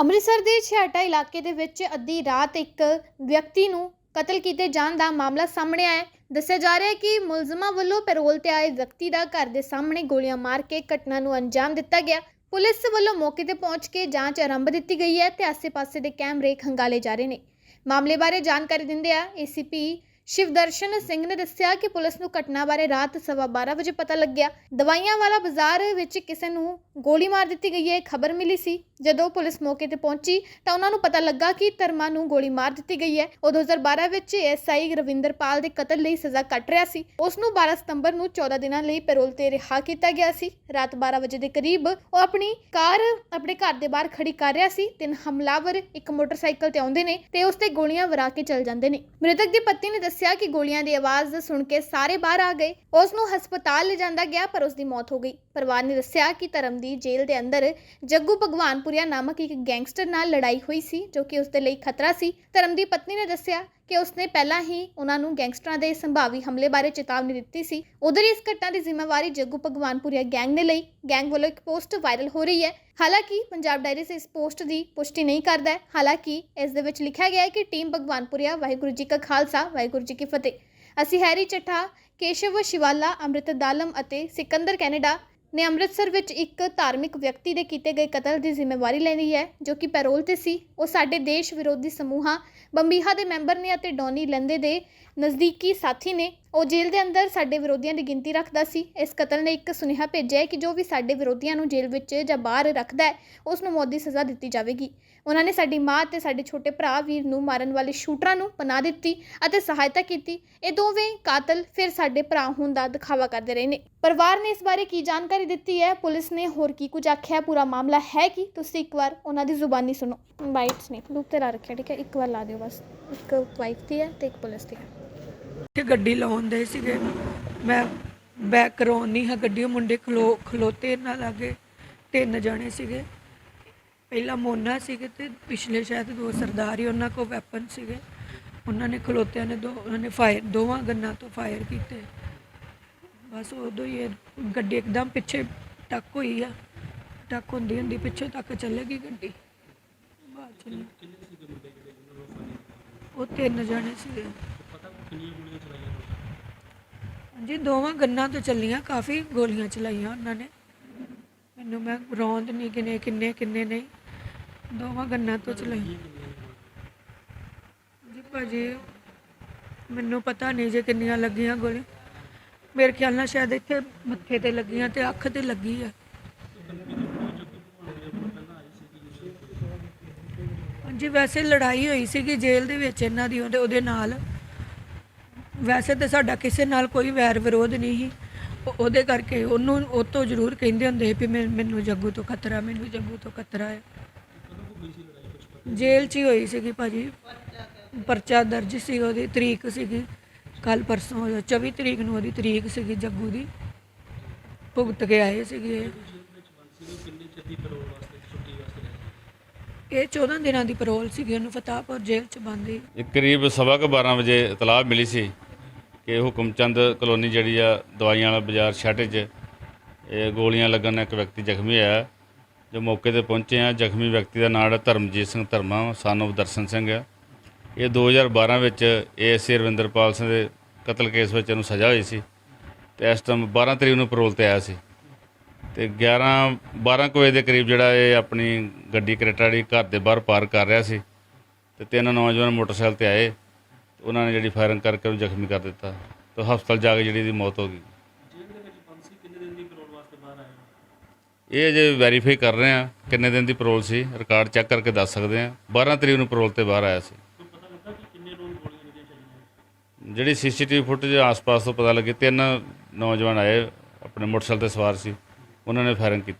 ਅੰਮ੍ਰਿਤਸਰ ਦੇ ਛਿਆਟਾ ਇਲਾਕੇ ਦੇ ਵਿੱਚ ਅੱਧੀ ਰਾਤ ਇੱਕ ਵਿਅਕਤੀ ਨੂੰ ਕਤਲ ਕੀਤੇ ਜਾਣ ਦਾ ਮਾਮਲਾ ਸਾਹਮਣੇ ਆਇਆ ਹੈ। ਦੱਸਿਆ ਜਾ ਰਿਹਾ ਹੈ ਕਿ ਮੁਲਜ਼ਮਾਂ ਵੱਲੋਂ ਪੈਰੋਲ ਤੇ ਆਏ ਵਿਅਕਤੀ ਦਾ ਘਰ ਦੇ ਸਾਹਮਣੇ ਗੋਲੀਆਂ ਮਾਰ ਕੇ ਘਟਨਾ ਨੂੰ ਅੰਜਾਮ ਦਿੱਤਾ ਗਿਆ। ਪੁਲਿਸ ਵੱਲੋਂ ਮੌਕੇ ਤੇ ਪਹੁੰਚ ਕੇ ਜਾਂਚ ਆਰੰਭ ਦਿੱਤੀ ਗਈ ਹੈ ਤੇ ਆਸ-ਪਾਸੇ ਦੇ ਕੈਮਰੇ ਖੰਗਾਲੇ ਜਾ ਰਹੇ ਨੇ। ਮਾਮਲੇ ਬਾਰੇ ਜਾਣਕਾਰੀ ਦਿੰਦੇ ਆ ਏਸੀਪੀ ਸ਼ਿਵਦਰਸ਼ਨ ਸਿੰਘ ਨੇ ਦੱਸਿਆ ਕਿ ਪੁਲਿਸ ਨੂੰ ਘਟਨਾ ਬਾਰੇ ਰਾਤ ਸਵਾ 12 ਵਜੇ ਪਤਾ ਲੱਗਿਆ। ਦਵਾਈਆਂ ਵਾਲਾ ਬਾਜ਼ਾਰ ਵਿੱਚ ਕਿਸੇ ਨੂੰ ਗੋਲੀ ਮਾਰ ਦਿੱਤੀ ਗਈ ਹੈ ਖਬਰ ਮਿਲੀ ਸੀ। ਜਦੋਂ ਪੁਲਿਸ ਮੌਕੇ ਤੇ ਪਹੁੰਚੀ ਤਾਂ ਉਹਨਾਂ ਨੂੰ ਪਤਾ ਲੱਗਾ ਕਿ ਧਰਮਾ ਨੂੰ ਗੋਲੀ ਮਾਰ ਦਿੱਤੀ ਗਈ ਹੈ। ਉਹ 2012 ਵਿੱਚ ਐਸਆਈ ਰਵਿੰਦਰਪਾਲ ਦੇ ਕਤਲ ਲਈ ਸਜ਼ਾ ਕੱਟ ਰਿਹਾ ਸੀ। ਉਸ ਨੂੰ 12 ਸਤੰਬਰ ਨੂੰ 14 ਦਿਨਾਂ ਲਈ ਪੈਰੋਲ ਤੇ ਰਿਹਾ ਕੀਤਾ ਗਿਆ ਸੀ। ਰਾਤ 12 ਵਜੇ ਦੇ ਕਰੀਬ ਉਹ ਆਪਣੀ ਕਾਰ ਆਪਣੇ ਘਰ ਦੇ ਬਾਹਰ ਖੜੀ ਕਰ ਰਿਹਾ ਸੀ। ਤਿੰਨ ਹਮਲਾਵਰ ਇੱਕ ਮੋਟਰਸਾਈਕਲ ਤੇ ਆਉਂਦੇ ਨੇ ਤੇ ਉਸ ਤੇ ਗੋਲੀਆਂ ਵਰਾ ਕੇ ਚਲ ਜਾਂਦੇ ਨੇ। ਮ੍ਰਿਤਕ ਦੀ ਪਤਨੀ ਨੇ ਦੱਸਿਆ ਕਿ ਗੋਲੀਆਂ ਦੀ ਆਵਾਜ਼ ਸੁਣ ਕੇ ਸਾਰੇ ਬਾਹਰ ਆ ਗਏ। ਉਸ ਨੂੰ ਹਸਪਤਾਲ ਲਿਜਾਂਦਾ ਗਿਆ, ਪਰ ਉਸ ਦੀ ਮੌਤ ਹੋ ਗਈ। ਪਰਿਵਾਰ ਨੇ ਦੱਸਿਆ ਕਿ ਧਰਮ ਦੀ ਜੇਲ੍ਹ ਦੇ ਅੰਦਰ ਜੱਗੂ ਭਗਵਾਨਪੁਰੀਆ ਨਾਮਕ ਇੱਕ ਗੈਂਗਸਟਰ ਨਾਲ ਲੜਾਈ ਹੋਈ ਸੀ, ਜੋ ਕਿ ਉਸ ਦੇ ਲਈ ਖਤਰਾ ਸੀ। ਧਰਮ ਦੀ ਪਤਨੀ ਨੇ ਦੱਸਿਆ ਕਿ ਉਸਨੇ ਪਹਿਲਾਂ ਹੀ ਉਹਨਾਂ ਨੂੰ ਗੈਂਗਸਟਰਾਂ ਦੇ ਸੰਭਾਵੀ ਹਮਲੇ ਬਾਰੇ ਚੇਤਾਵਨੀ ਦਿੱਤੀ ਸੀ। ਉਧਰ ਇਸ ਘਟਨਾ ਦੀ ਜ਼ਿੰਮੇਵਾਰੀ ਜੱਗੂ ਭਗਵਾਨਪੁਰੀਆ ਗੈਂਗ ਨੇ ਲਈ। ਗੈਂਗ ਵੱਲੋਂ ਇੱਕ ਪੋਸਟ ਵਾਇਰਲ ਹੋ ਰਹੀ ਹੈ। ਹਾਲਾਂਕਿ ਪੰਜਾਬ ਡਾਇਰੀਜ਼ ਇਸ ਪੋਸਟ ਦੀ ਪੁਸ਼ਟੀ ਨਹੀਂ ਕਰਦਾ ਹੈ। ਹਾਲਾਂਕਿ ਇਸ ਦੇ ਵਿੱਚ ਲਿਖਿਆ ਗਿਆ ਹੈ ਕਿ ਟੀਮ ਭਗਵਾਨਪੁਰੀਆ, ਵਾਹਿਗੁਰੂ ਜੀ ਕਾ ਖਾਲਸਾ, ਵਾਹਿਗੁਰੂ ਜੀ ਕੀ ਫਤਿਹ। ਅਸੀਂ ਹੈਰੀ ਚੱਠਾ, ਕੇਸ਼ਵ ਸ਼ਿਵਾਲਾ, ਅੰਮ੍ਰਿਤ ਦਾਲਮ ਅਤੇ ਸਿਕੰਦਰ ਕੈਨੇਡਾ ਨੇ ਅੰਮ੍ਰਿਤਸਰ ਵਿੱਚ ਇੱਕ ਧਾਰਮਿਕ ਵਿਅਕਤੀ ਦੇ ਕੀਤੇ ਗਏ ਕਤਲ ਦੀ ਜ਼ਿੰਮੇਵਾਰੀ ਲੈ ਲਈ ਹੈ, ਜੋ ਕਿ ਪੈਰੋਲ ਤੇ ਸੀ। ਉਹ ਸਾਡੇ ਦੇਸ਼ ਵਿਰੋਧੀ ਸਮੂਹਾਂ, ਬੰਬੀਹਾ ਦੇ ਮੈਂਬਰ ਨੇ ਅਤੇ ਡੋਨੀ ਲੰਦੇ ਦੇ ਨਜ਼ਦੀਕੀ ਸਾਥੀ ਨੇ ਉਹ ਜੇਲ੍ਹ ਦੇ ਅੰਦਰ ਸਾਡੇ ਵਿਰੋਧੀਆਂ ਦੀ ਗਿਣਤੀ ਰੱਖਦਾ ਸੀ। ਇਸ ਕਤਲ ਨੇ ਇੱਕ ਸੁਨੇਹਾ ਭੇਜਿਆ ਹੈ ਕਿ ਜੋ ਵੀ ਸਾਡੇ ਵਿਰੋਧੀਆਂ ਨੂੰ ਜੇਲ੍ਹ ਵਿੱਚ ਜਾਂ ਬਾਹਰ ਰੱਖਦਾ ਹੈ, ਉਸ ਨੂੰ ਮੌਤ ਦੀ ਸਜ਼ਾ ਦਿੱਤੀ ਜਾਵੇਗੀ। ਉਹਨਾਂ ਨੇ ਸਾਡੀ ਮਾਂ ਤੇ ਸਾਡੇ ਛੋਟੇ ਭਰਾ ਵੀਰ ਨੂੰ ਮਾਰਨ ਵਾਲੇ ਸ਼ੂਟਰਾਂ ਨੂੰ ਪਨਾਹ ਦਿੱਤੀ ਅਤੇ ਸਹਾਇਤਾ ਕੀਤੀ। ਇਹ ਦੋਵੇਂ ਕਾਤਲ ਫਿਰ ਸਾਡੇ ਭਰਾ ਹੋਣ ਦਾ ਦਿਖਾਵਾ ਕਰਦੇ ਰਹੇ ਨੇ। ਪਰਿਵਾਰ ਨੇ ਇਸ ਬਾਰੇ ਕੀ ਜਾਣਕਾਰੀ ਦਿੱਤੀ ਹੈ? ਪੁਲਿਸ ਨੇ ਹੋਰ ਕੀ ਕੁਝ ਆਖਿਆ? ਪੂਰਾ ਮਾਮਲਾ ਹੈ ਕਿ ਤੁਸੀਂ ਇੱਕ ਵਾਰ ਉਹਨਾਂ ਦੀ ਜ਼ੁਬਾਨੀ ਸੁਣੋ। ਬਾਈਟਸ ਨੇ। ਲੂਪ ਤੇ ਲਾ ਰੱਖਿਆ, ਠੀਕ ਹੈ? ਇੱਕ ਵਾਰ ਲਾ ਦਿਓ ਬਸ। ਇੱਕ ਵਾਈਫ ਦੀ ਹੈ ਤੇ ਇੱਕ ਪੁਲਿਸ ਦੀ ਹੈ। ਕਿ ਗੱਡੀ ਲਾਉਣ ਦੇ ਸੀਗੇ। ਮੈਂ ਬੈਕ ਕਰਾਉਣ ਨਹੀਂ ਹੈ ਗੱਡੀ, ਉਹ ਮੁੰਡੇ ਖਲੋ, ਖਲੋਤੇ ਨਾ ਲਾਗੇ, ਤਿੰਨ ਜਾਣੇ ਸੀਗੇ। ਪਹਿਲਾ ਮੋਨਾ ਸੀਗੇ ਤੇ ਪਿਛਲੇ ਸ਼ਾਇਦ ਦੋ ਸਰਦਾਰ ਹੀ ਉਹਨਾਂ ਕੋਲ ਵੈਪਨ ਸੀਗੇ। ਉਹਨਾਂ ਨੇ ਖਲੋਤਿਆਂ ਨੇ ਦੋ, ਉਹਨਾਂ ਨੇ ਫਾਇਰ ਦੋਵਾਂ ਗੰਨਾਂ ਤੋਂ ਫਾਇਰ ਕੀਤੇ। ਬਸ ਉਦੋਂ ਹੀ ਇਹ ਗੱਡੀ ਇੱਕਦਮ ਪਿੱਛੇ ਟੱਕ ਹੋਈ ਆ। ਟੱਕ ਹੁੰਦੀ ਹੁੰਦੀ ਪਿੱਛੇ ਤੱਕ ਚੱਲੇਗੀ ਗੱਡੀ। ਬਾਅਦ ਚ ਉਹ ਤਿੰਨ ਜਣੇ ਸੀਗੇ। ਜੀ, ਦੋਵਾਂ ਗੰਨਾਂ ਤੋਂ ਚੱਲੀਆਂ, ਕਾਫੀ ਗੋਲੀਆਂ ਚਲਾਈਆਂ ਉਹਨਾਂ ਨੇ। ਮੈਨੂੰ ਮੈਂ ਰੌਂਦ ਨਹੀਂ ਕਿਨੇ ਕਿੰਨੇ ਕਿੰਨੇ ਨਹੀਂ, ਦੋਵਾਂ ਗੰਨਾਂ ਤੋਂ ਚਲਾਈਆਂ। ਜੀ ਭਾਜੀ, ਮੈਨੂੰ ਪਤਾ ਨਹੀਂ ਜੇ ਕਿੰਨੀਆਂ ਲੱਗੀਆਂ ਗੋਲੀ ਮੇਰੇ ਖਿਆਲ ਨਾਲ ਸ਼ਾਇਦ ਇੱਥੇ ਮੱਥੇ ਤੇ ਲੱਗੀਆਂ ਤੇ ਅੱਖ ਤੇ ਲੱਗੀ ਆ। ਜੀ ਵੈਸੇ ਲੜਾਈ ਹੋਈ ਸੀਗੀ ਜੇਲ੍ਹ ਦੇ ਵਿੱਚ, ਇਹਨਾਂ ਦੀ ਉਹਦੇ ਉਹਦੇ ਨਾਲ। ਵੈਸੇ ਤਾਂ ਸਾਡਾ ਕਿਸੇ ਨਾਲ ਕੋਈ ਵੈਰ ਵਿਰੋਧ ਨਹੀਂ ਸੀ। ਉਹ- ਉਹਦੇ ਕਰਕੇ ਉਹਨੂੰ ਉਹ ਤੋਂ ਜ਼ਰੂਰ ਕਹਿੰਦੇ ਹੁੰਦੇ ਸੀ ਵੀ ਮੈਂ- ਮੈਨੂੰ ਜੱਗੂ ਤੋਂ ਖਤਰਾ, ਮੈਨੂੰ ਜੱਗੂ ਤੋਂ ਖਤਰਾ ਹੈ। ਜੇਲ੍ਹ 'ਚ ਹੀ ਹੋਈ ਸੀਗੀ ਭਾਜੀ। ਪਰਚਾ ਦਰਜ ਸੀ ਉਹਦੀ, ਤਰੀਕ ਸੀਗੀ। ਕੱਲ ਪਰਸੋਂ ਹੋਇਆ 24 ਤਰੀਕ ਨੂੰ ਉਹਦੀ ਤਰੀਕ ਸੀਗੀ ਜੱਗੂ ਦੀ। ਭੁਗਤ ਕੇ ਆਏ ਸੀਗੇ। ਇਹ। ਇਹ 14 ਦਿਨਾਂ ਦੀ ਪਰੋਲ ਸੀਗੀ ਉਹਨੂੰ, ਫਤਾਹਪੁਰ ਜੇਲ੍ਹ 'ਚ ਬੰਦੀ ਇਹ ਕਰੀਬ ਸਵਾ ਕੁ 12 ਵਜੇ ਇਤਲਾਹ ਮਿਲੀ ਸੀ। ਕਿ ਹੁਕਮਚੰਦ ਕਲੋਨੀ ਜਿਹੜੀ ਆ, ਦਵਾਈਆਂ ਵਾਲਾ ਬਾਜ਼ਾਰ ਛੱਡ 'ਚ, ਇਹ ਗੋਲੀਆਂ ਲੱਗਣ ਨਾਲ ਇੱਕ ਵਿਅਕਤੀ ਜ਼ਖਮੀ ਹੋਇਆ। ਜੋ ਮੌਕੇ ਤੇ ਪਹੁੰਚੇ ਆ, ਜ਼ਖਮੀ ਵਿਅਕਤੀ ਦਾ ਨਾਮ ਹੈ ਧਰਮਜੀਤ ਸਿੰਘ ਧਰਮਾ, son ਦਰਸ਼ਨ ਸਿੰਘ ਆ। ਇਹ 2012 ਵਿੱਚ ਏਐਸਏ ਰਵਿੰਦਰਪਾਲ ਸਿੰਘ ਦੇ ਕਤਲ ਕੇਸ ਵਿੱਚ ਇਹਨੂੰ ਸਜ਼ਾ ਹੋਈ ਸੀ ਤੇ ਇਸ ਟਾਈਮ 12 ਤਰੀਕ ਨੂੰ ਪੈਰੋਲ ਤੇ ਆਇਆ ਸੀ। ਤੇ 11 12 ਕੁ ਵਜੇ ਦੇ ਕਰੀਬ ਜਿਹੜਾ ਇਹ ਆਪਣੀ ਗੱਡੀ ਕਰੇਟਾ ਜਿਹੜੀ ਘਰ ਦੇ ਬਾਹਰ ਪਾਰ ਕਰ ਰਿਹਾ ਸੀ ਤੇ ਤਿੰਨ ਨੌਜਵਾਨ ਮੋਟਰਸਾਈਕਲ ਤੇ ਆਏ। ਉਹਨਾਂ ਨੇ ਜਿਹੜੀ ਫਾਇਰਿੰਗ ਕਰਕੇ ਉਹਨੂੰ ਜ਼ਖਮੀ ਕਰ ਦਿੱਤਾ ਤੇ ਹਸਪਤਾਲ ਜਾ ਕੇ ਜਿਹੜੀ ਇਹਦੀ ਮੌਤ ਹੋ ਗਈ। ਇਹ ਜੇ ਵੈਰੀਫਾਈ ਕਰ ਰਹੇ ਆ ਕਿੰਨੇ ਦਿਨ ਦੀ ਪਰੋਲ ਸੀ ਰਿਕਾਰਡ ਚੈੱਕ ਕਰਕੇ ਦੱਸ ਸਕਦੇ ਆ 12 ਤਰੀਕ ਨੂੰ ਪਰੋਲ ਤੇ ਬਾਹਰ ਆਇਆ ਸੀ। ਜਿਹੜੀ ਸੀਸੀਟੀਵੀ ਫੁਟੇਜ ਆਸ-ਪਾਸ ਤੋਂ ਪਤਾ ਲੱਗੇ ਤਿੰਨ ਨੌਜਵਾਨ ਆਏ ਆਪਣੇ ਮੋਟਰਸਾਈਕਲ ਤੇ ਸਵਾਰ ਸੀ। ਉਹਨਾਂ ਨੇ ਫਾਇਰਿੰਗ ਕੀਤੀ।